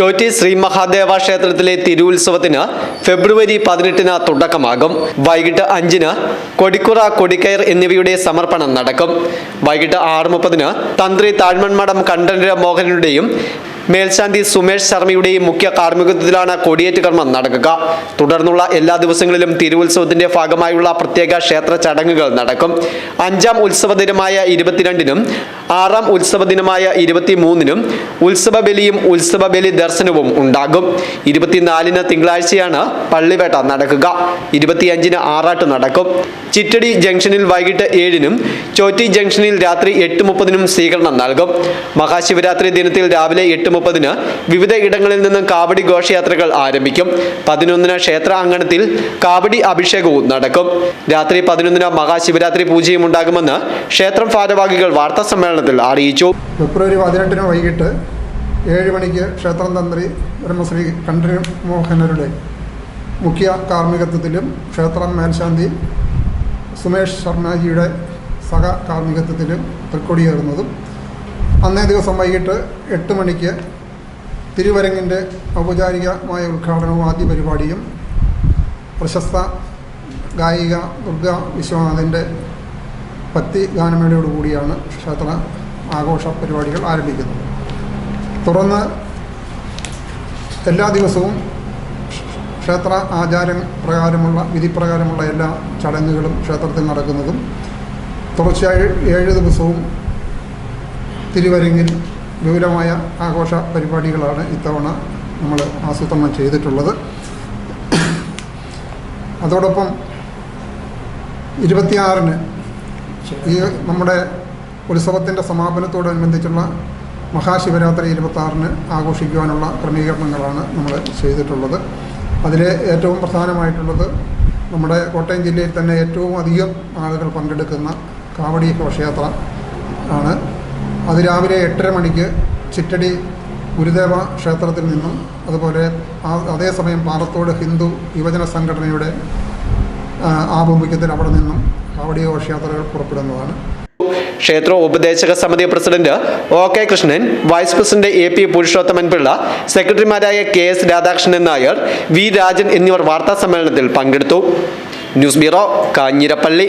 ചോറ്റി ശ്രീ മഹാദേവ ക്ഷേത്രത്തിലെ തിരുവുത്സവത്തിന് ഫെബ്രുവരി പതിനെട്ടിന് തുടക്കമാകും. വൈകിട്ട് അഞ്ചിന് കൊടിക്കുറ കൊടിക്കയർ എന്നിവയുടെ സമർപ്പണം നടക്കും. വൈകിട്ട് ആറ് മുപ്പതിന് തന്ത്രി താഴ്മൺമഠം കണ്ഠനര മോഹനരുടെയും മേൽശാന്തി സുമേഷ് ശർമ്മയുടെയും മുഖ്യ കാർമ്മികത്വത്തിലാണ് കൊടിയേറ്റ് കർമ്മം നടക്കുക. തുടർന്നുള്ള എല്ലാ ദിവസങ്ങളിലും തിരുവുത്സവത്തിന്റെ ഭാഗമായുള്ള പ്രത്യേക ക്ഷേത്ര ചടങ്ങുകൾ നടക്കും. അഞ്ചാം ഉത്സവ ദിനമായ ഇരുപത്തിരണ്ടിനും ആറാം ഉത്സവ ദിനമായ ഇരുപത്തിമൂന്നിനും ഉത്സവ ബലിയും ഉത്സവ ബലി ദർശനവും ഉണ്ടാകും. ഇരുപത്തിനാലിന് തിങ്കളാഴ്ചയാണ് പള്ളിവേട്ട നടക്കുക. ഇരുപത്തിയഞ്ചിന് ആറാട്ട് നടക്കും. ചിറ്റടി ജംഗ്ഷനിൽ വൈകിട്ട് ഏഴിനും ചോറ്റി ജംഗ്ഷനിൽ രാത്രി എട്ട് മുപ്പതിനും സ്വീകരണം നൽകും. മഹാശിവരാത്രി ദിനത്തിൽ രാവിലെ എട്ട് മുപ്പതിന് വിവിധ ഇടങ്ങളിൽ നിന്നും കാവടി ഘോഷയാത്രകൾ ആരംഭിക്കും. പതിനൊന്നിന് ക്ഷേത്ര അങ്കണത്തിൽ കാവടി അഭിഷേകവും നടക്കും. രാത്രി പതിനൊന്നിന് മഹാശിവരാത്രി പൂജയും ഉണ്ടാകുമെന്ന് ക്ഷേത്രം ഭാരവാഹികൾ വാർത്താ സമ്മേളനത്തിൽ അറിയിച്ചു. ഫെബ്രുവരി പതിനെട്ടിന് വൈകിട്ട് ഏഴ് മണിക്ക് ക്ഷേത്രം തന്ത്രി ബ്രഹ്മശ്രീ കണ്ഠരി മോഹനരുടെ മുഖ്യ കാർമ്മികത്വത്തിലും ക്ഷേത്രം മേൽശാന്തി സുമേഷ് ശർമ്മജിയുടെ സഹ കാർമ്മികത്വത്തിലും തൃക്കൊടിയേറുന്നതും. അന്നേ ദിവസം വൈകിട്ട് എട്ട് മണിക്ക് തിരുവരങ്ങിന്റെ ഔപചാരികമായ ഉദ്ഘാടനവും ആദ്യ പരിപാടിയും പ്രശസ്ത ഗായിക ദുർഗ വിശ്വനാഥന്റെ ഭക്തി ഗാനമേളയോടുകൂടിയാണ് ക്ഷേത്ര ആഘോഷ പരിപാടികൾ ആരംഭിക്കുന്നത്. തുടർന്ന് എല്ലാ ദിവസവും ക്ഷേത്ര ആചാര പ്രകാരമുള്ള വിധിപ്രകാരമുള്ള എല്ലാ ചടങ്ങുകളും ക്ഷേത്രത്തിൽ നടക്കുന്നതും തുടർച്ചയായി ഏഴ് ദിവസവും തിരുവരങ്ങിൽ വിപുലമായ ആഘോഷ പരിപാടികളാണ് ഇത്തവണ നമ്മൾ ആസൂത്രണം ചെയ്തിട്ടുള്ളത്. അതോടൊപ്പം ഇരുപത്തിയാറിന് ഈ നമ്മുടെ ഉത്സവത്തിന്റെ സമാപനത്തോടനുബന്ധിച്ചുള്ള മഹാശിവരാത്രി ഇരുപത്താറിന് ആഘോഷിക്കുവാനുള്ള ക്രമീകരണങ്ങളാണ് നമ്മൾ ചെയ്തിട്ടുള്ളത്. അതിൽ ഏറ്റവും പ്രധാനമായിട്ടുള്ളത് നമ്മുടെ കോട്ടയം ജില്ലയിൽ തന്നെ ഏറ്റവും അധികം ആളുകൾ പങ്കെടുക്കുന്ന കാവടി ഘോഷയാത്ര ആണ്. അത് രാവിലെ എട്ടര മണിക്ക് ചിറ്റടി ഗുരുദേവ ക്ഷേത്രത്തിൽ നിന്നും അതുപോലെ അതേസമയം പാറത്തോട് ഹിന്ദു യുവജന സംഘടനയുടെ ആഭിമുഖ്യത്തിൽ അവിടെ നിന്നും കാവടി ഘോഷയാത്രകൾ പുറപ്പെടുന്നതാണ്. ക്ഷേത്ര ഉപദേശക സമിതി president O K Krishnan vice president A P Purushothaman Pillai സെക്രട്ടറിമാരായ K S Radhakrishnan Nair V Rajan എന്നിവർ വാർത്താ സമ്മേളനത്തിൽ പങ്കെടുത്തു. News bureau Kanjirappally.